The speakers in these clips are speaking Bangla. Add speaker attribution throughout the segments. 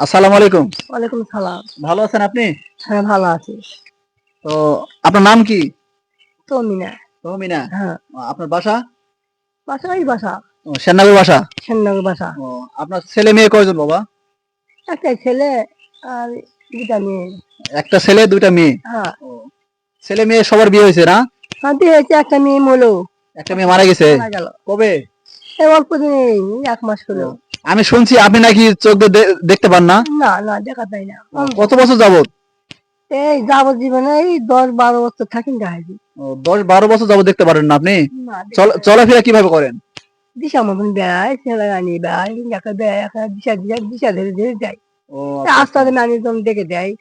Speaker 1: আসসালামু আলাইকুম।
Speaker 2: ওয়ালাইকুম সালাম।
Speaker 1: ভালো আছেন আপনি?
Speaker 2: হ্যাঁ ভালো আছি।
Speaker 1: তো আপনার নাম কি?
Speaker 2: তো মিনা
Speaker 1: তহমিনা
Speaker 2: হ্যাঁ
Speaker 1: আপনার বাসা?
Speaker 2: বাসা এই বাসা।
Speaker 1: ও, সেননগর বাসা?
Speaker 2: সেননগর বাসা।
Speaker 1: ও, আপনার ছেলে মেয়ে কয়জন বাবা?
Speaker 2: একটা ছেলে আর দুটা মেয়ে।
Speaker 1: একটা ছেলে দুইটা মেয়ে?
Speaker 2: হ্যাঁ।
Speaker 1: ছেলে মেয়ে সবার বিয়ে হয়েছে না?
Speaker 2: শান্তি হয়েছে একটা মেয়ে মলো
Speaker 1: একটা মেয়ে মারা গেছে?
Speaker 2: মারা গেল।
Speaker 1: কবে?
Speaker 2: এই অল্প দিন এক মাস হলো।
Speaker 1: আমি শুনছি আপনি নাকি চোখ দিয়ে দেখতে পান না।
Speaker 2: না না দেখা পাই না।
Speaker 1: কত বছর যাবত
Speaker 2: এই যাবজ্জীবনে এই দশ বারো বছর থাকি দেখাইছি
Speaker 1: ও, দশ বারো বছর যাবত দেখতে পারেন না আপনি? চলাফেরা কীভাবে করেন?
Speaker 2: দিশা মতন বেড়ায় ছেলে আনি বেড়ায় একা বেড়ায় একা দিশা দিশা দিশা ধরে ধরে যায়। আস্তে আস্তে আমি যখন দেখে দেয়।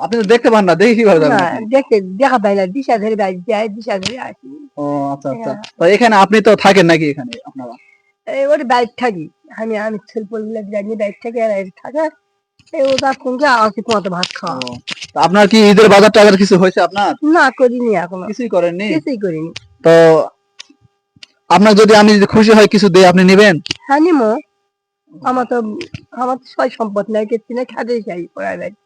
Speaker 1: আপনি তো দেখতে পান না দেখি কীভাবে যাবেন?
Speaker 2: দেখতে দেখা পাই না দিশা ধরে বাড়ি যায় দিশা ধরে আসি।
Speaker 1: ও আচ্ছা আচ্ছা। তো এখানে আপনি তো থাকেন নাকি এখানে আপনারা?
Speaker 2: এই ওর বাইক থাকি। আমি আমি ছেলেপলগুলো জানি বাইক থেকে আর এর থাকে এই ওটা কোনটা আমাকে তোমাতে ভাত খাওয়া।
Speaker 1: তো আপনার কি ঈদের বাজার টাজার কিছু হয়েছে আপনার?
Speaker 2: না করিনি এখনও।
Speaker 1: কিছুই করেননি?
Speaker 2: কিছুই করিনি।
Speaker 1: তো আপনার যদি আমি যদি খুশি হয় কিছু দেই আপনি নেবেন?
Speaker 2: হ্যাঁ নিমো। আমার তো আমার তো সয় সম্পদ নাই কিছু না খাতে চাই পড়ায় বাড়ি।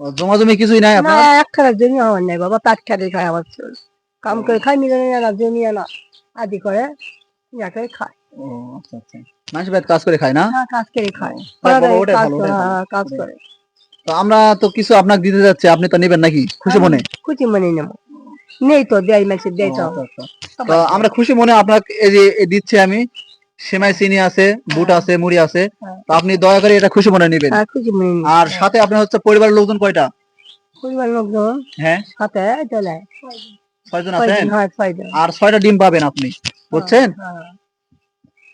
Speaker 1: জমা জমি কিছুই নাই আপনার?
Speaker 2: না এক খারাপ জমি আমার নাই বাবা পাট খাতে খায় আমার ছেলে। কাম করে খায় মিলনে না জমি আনা আদি করে ইয়া করে খায়।
Speaker 1: ও আচ্ছা আচ্ছা। মানুষ কাজ করে খায় না?
Speaker 2: হ্যাঁ কাজ করে খায় কাজ করে। হ্যাঁ, কাজ করে।
Speaker 1: তো আমরা তো কিছু আপনাকে দিতে যাচ্ছি আপনি তো নেবেন নাকি? খুশি মনে?
Speaker 2: খুশি মনে নেব। নেই তো দেয় দেয় তো।
Speaker 1: আচ্ছা। তো আমরা খুশি মনে আপনাকে এই যে দিচ্ছি আমি। সেমাই চিনি আছে বুট আছে মুড়ি আছে।
Speaker 2: হ্যাঁ।
Speaker 1: তো আপনি দয়া করে এটা খুশি মনে নেবেন।
Speaker 2: হ্যাঁ
Speaker 1: আর সাথে আপনার হচ্ছে পরিবারের লোকজন কয়টা?
Speaker 2: পরিবার লোকজন?
Speaker 1: হ্যাঁ।
Speaker 2: সাথে চলে
Speaker 1: ছয়জন আছেন?
Speaker 2: হয়
Speaker 1: আর ছয়টা ডিম পাবেন আপনি বুঝছেন?
Speaker 2: হ্যাঁ,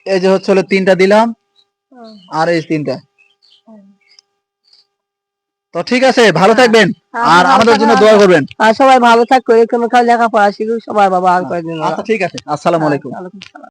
Speaker 1: এই যে হচ্ছে হলো তিনটা দিলাম
Speaker 2: হ্যাঁ।
Speaker 1: আর এই তিনটা। তো ঠিক আছে ভালো থাকবেন আর আমাদের জন্য দোয়া করবেন।
Speaker 2: আর সবাই ভালো থাক করে কোনো দেখা লেখাপড়া শিখুক সবাই বাবা আর করে
Speaker 1: আচ্ছা ঠিক আছে আসসালামু আলাইকুম।